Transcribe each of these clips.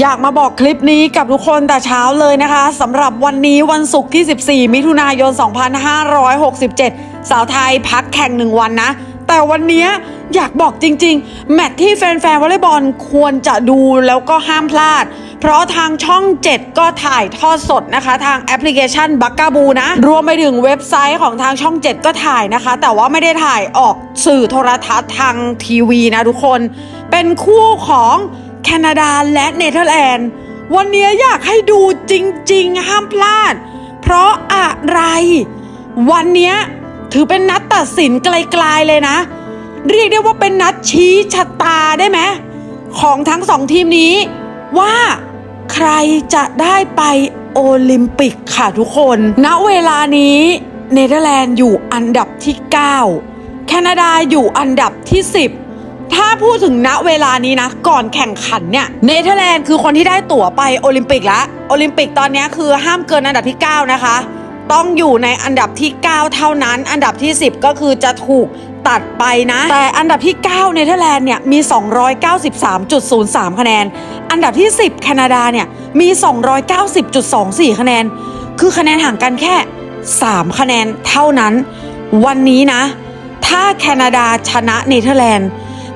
อยากมาบอกคลิปนี้กับทุกคนแต่เช้าเลยนะคะสำหรับวันนี้วันศุกร์ที่ 14 มิถุนายน 2567 สาวไทยพักแข่งหนึ่งวันนะ แต่วันนี้อยากบอกจริง ๆ แมตช์ที่แฟนๆวอลเลย์บอลควรจะดูแล้วก็ห้ามพลาด เพราะทางช่อง 7 ก็ถ่ายทอดสดนะคะ ทางแอปพลิเคชันบักกาบูนะ รวมไปถึงเว็บไซต์ของทางช่อง 7 ก็ถ่ายนะคะ แต่ว่าไม่ได้ถ่ายออกสื่อโทรทัศน์ทางทีวีนะทุกคน เป็นคู่ของ แคนาดาและเนเธอร์แลนด์ วันนี้อยากให้ดูจริง ๆ ห้ามพลาด เพราะอะไร วันนี้ถือเป็นนัดตัดสินไกลๆเลยนะ เรียกได้ว่าเป็นนัดชี้ชะตาได้ไหมของทั้งสองทีมนี้ ว่าใครจะได้ไปโอลิมปิกค่ะทุกคน ณ เวลานี้เนเธอร์แลนด์อยู่อันดับที่ 9 แคนาดาอยู่อันดับที่ 10 ถ้าพูดถึงณเวลานี้นะ ก่อนแข่งขันเนี่ยเนเธอร์แลนด์คือคนที่ได้ตั๋วไปโอลิมปิกแล้วโอลิมปิกตอนนี้คือห้ามเกินอันดับที่ 9 นะคะ ต้องอยู่ในอันดับที่ 9 เท่านั้น อันดับที่ 10 ก็คือจะถูกตัดไปนะ แต่อันดับที่ 9 เนเธอร์แลนด์เนี่ยมี 293.03 คะแนน อันดับที่ 10 แคนาดาเนี่ยมี 290.24 คะแนน คือคะแนนห่างกันแค่ 3 คะแนนเท่านั้น วันนี้นะ ถ้าแคนาดาชนะเนเธอร์แลนด์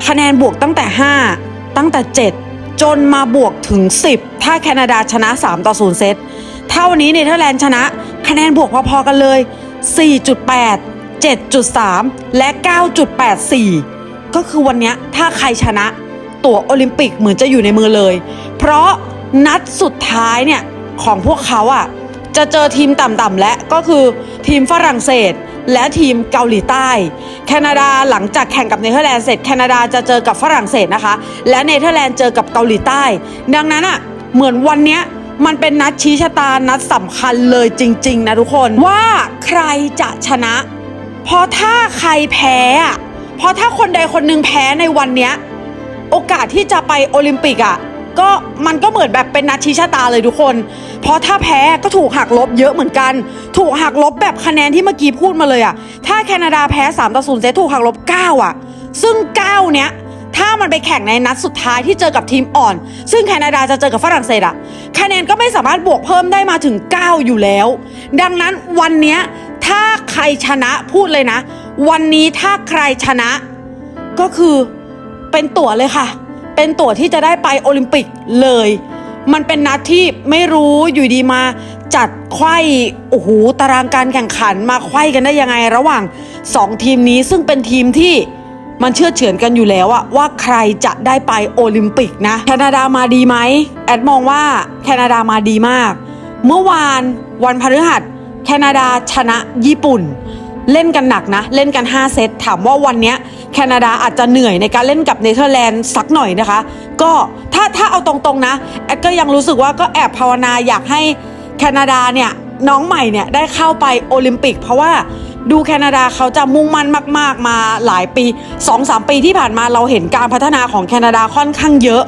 คะแนนบวกตั้งแต่ 5 ตั้งแต่ 7 จนมาบวกถึง 10 ถ้าแคนาดาชนะ 3 ต่อ 0 เซตถ้าวันนี้เนเธอร์แลนด์ชนะคะแนนบวกพอๆกันเลย 4.8 7.3 และ 9.84 ก็คือวันนี้ถ้าใครชนะตั๋วโอลิมปิกเหมือนจะอยู่ในมือเลย เพราะนัดสุดท้ายเนี่ย ของพวกเขาอะ จะเจอทีมต่ำๆและก็คือทีมฝรั่งเศส และทีมเกาหลีใต้ แคนาดาหลังจากแข่งกับเนเธอร์แลนด์เสร็จแคนาดาจะเจอกับฝรั่งเศสนะคะ และเนเธอร์แลนด์เจอกับเกาหลีใต้ ดังนั้นอะเหมือนวันเนี้ยมันเป็นนัดชี้ชะตานัดสำคัญเลยจริง ๆ นะทุกคนว่าใครจะชนะ เพราะถ้าใครแพ้อะเพราะถ้าคนใดคนหนึ่งแพ้ในวันเนี้ยโอกาสที่จะไปโอลิมปิกอะ ก็มันก็เหมือนแบบเป็นนัดชี้ชะตาเลยทุกคน เพราะถ้าแพ้ก็ถูกหักลบเยอะเหมือนกัน ถูกหักลบแบบคะแนนที่เมื่อกี้พูดมาเลยอะถ้าแคนาดาแพ้3ต่อ0เซตถูกหักลบ 9 อะ ซึ่ง 9 เนี้ยถ้ามันไปแข่งในนัดสุดท้ายที่เจอกับทีมอ่อน ซึ่งแคนาดาจะเจอกับฝรั่งเศสอะคะแนนก็ไม่สามารถบวกเพิ่มได้มาถึง 9 อยู่แล้ว ดังนั้นวันเนี้ยถ้าใครชนะพูดเลยนะ วันนี้ถ้าใครชนะ ก็คือเป็นตั๋วเลยค่ะ เป็นตั๋วที่จะได้ไปโอลิมปิกเลย มันเป็นนัดที่ไม่รู้อยู่ดีมาจัดไข้โอ้โหตารางการแข่งขันมาไข้กันได้ยังไงระหว่าง 2 ทีมนี้ซึ่งเป็นทีมที่มันเชื่อเฉือนกันอยู่แล้วอะว่าใครจะได้ไปโอลิมปิกนะ แคนาดามาดีไหมแอดมองว่าแคนาดามาดีมาก เมื่อวานวันพฤหัส แคนาดาชนะญี่ปุ่น เล่นกันหนักนะ เล่นกัน 5 เซตถามว่าวันนี้แคนาดาอาจจะเหนื่อยในการเล่นกับเนเธอร์แลนด์สักหน่อยนะคะ ก็ถ้าถ้าเอาตรงๆนะแอดก็ยังรู้สึกว่าก็แอบภาวนาอยากให้แคนาดาเนี่ยน้องใหม่เนี่ยได้เข้าไปโอลิมปิก เพราะว่าดูแคนาดาเขาจะมุ่งมั่นมาก ๆ มาหลายปี 2-3 ปีที่ผ่านมาเราเห็นการพัฒนาของแคนาดาค่อนข้างเยอะ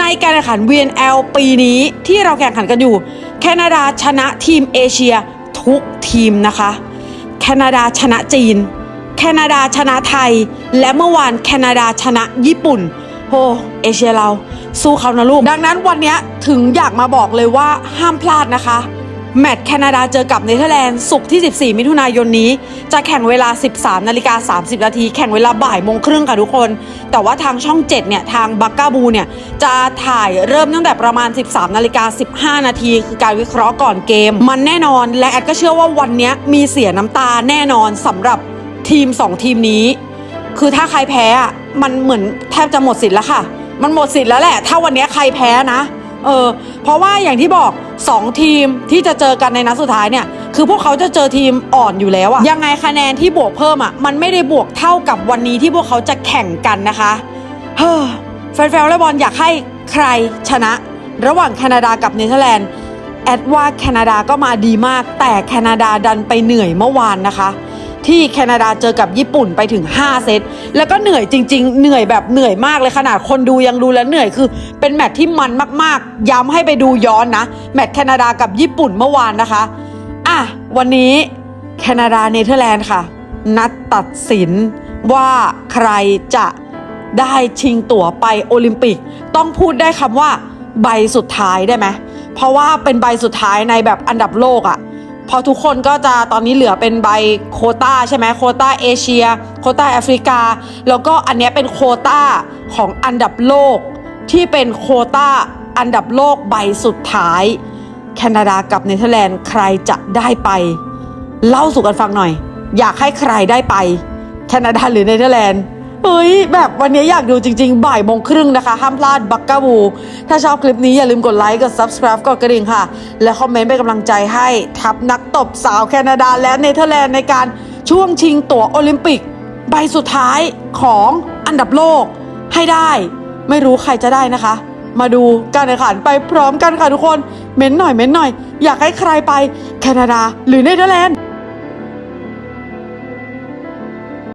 ในการแข่งขัน VNL ปีนี้ที่เราแข่งขันกันอยู่ แคนาดาชนะทีมเอเชียทุกทีมนะคะ แคนาดาชนะจีน แคนาดาชนะไทย และเมื่อวานแคนาดาชนะญี่ปุ่นโหเอเชียเรา สู้เขานะลูก ดังนั้นวันนี้ถึงอยากมาบอกเลยว่าห้ามพลาดนะคะ แมตช์แคนาดาเจอกับเนเธอร์แลนด์ศุกร์ที่ 14 มิถุนายนนี้ จะแข่งเวลา 13 นาฬิกา 30 นาที แข่งเวลาบ่ายโมงครึ่งค่ะทุกคน แต่ว่าทางช่อง 7 เนี่ย ทางบักกาบูเนี่ย จะถ่ายเริ่มตั้งแต่ประมาณ 13 นาฬิกา 15 นาที คือการวิเคราะห์ก่อนเกม มันแน่นอน และแอดก็เชื่อว่าวันนี้มีเสียน้ำตาแน่นอนสำหรับทีม 2 ทีมนี้ คือถ้าใครแพ้อะมันเหมือนแทบจะหมดสิทธิ์แล้วค่ะ มันหมดสิทธิ์แล้วแหละ ถ้าวันนี้ใครแพ้นะ เออ เพราะว่าอย่างที่บอก 2 ทีมที่จะเจอกันในนัดสุดท้ายเนี่ย คือพวกเขาจะเจอทีมอ่อนอยู่แล้วอะยังไงคะแนนที่บวกเพิ่มอะมันไม่ได้บวกเท่ากับวันนี้ที่พวกเขาจะแข่งกันนะคะเฮ้อแฟนๆและบอลอยากให้ใครชนะ ระหว่างแคนาดากับเนเธอร์แลนด์แอดว่าแคนาดาก็มาดีมาก แต่แคนาดาดันไปเหนื่อยเมื่อวานนะคะ ที่แคนาดาเจอกับญี่ปุ่นไปถึง 5 เซต แล้วก็เหนื่อยจริง ๆ เหนื่อยแบบเหนื่อยมากเลยขนาดคนดูยังดูแล้วเหนื่อยคือ เป็นแมตช์ที่มันมากๆ ย้ำให้ไปดูย้อนนะ แมตช์แคนาดากับญี่ปุ่นเมื่อวานนะคะ อะ วันนี้แคนาดาเนเธอร์แลนด์ค่ะ นัดตัดสินว่าใครจะได้ชิงตั๋วไปโอลิมปิก ต้องพูดได้คำว่าใบสุดท้ายได้ไหมเพราะว่าเป็นใบสุดท้ายในแบบอันดับโลกอะ พอทุกคนก็จะตอนนี้เหลือเป็นใบโคต้าใช่ไหมโคต้าเอเชีย โคต้าแอฟริกา แล้วก็อันนี้เป็นโคต้าของอันดับโลก ที่เป็นโคต้าอันดับโลกใบสุดท้าย แคนาดากับเนเธอร์แลนด์ใครจะได้ไป เล่าสู่กันฟังหน่อย อยากให้ใครได้ไป แคนาดาหรือเนเธอร์แลนด์ เฮ้ย แบบวันนี้อยากดูจริงๆ บ่ายโมงครึ่งนะคะ ห้ามพลาดบักกาบู ถ้าชอบคลิปนี้อย่าลืมกดไลค์กด subscribe กดกระดิ่งค่ะ และคอมเมนต์เป็นกำลังใจให้ทัพนักตบสาวแคนาดาและเนเธอร์แลนด์ในการช่วงชิงตั๋วโอลิมปิก ใบสุดท้ายของอันดับโลกให้ได้ ไม่รู้ใครจะได้นะคะ มาดูการแข่งขันไปพร้อมกันค่ะทุกคน เม้นหน่อยเม้นหน่อย อยากให้ใครไปแคนาดาหรือเนเธอร์แลนด์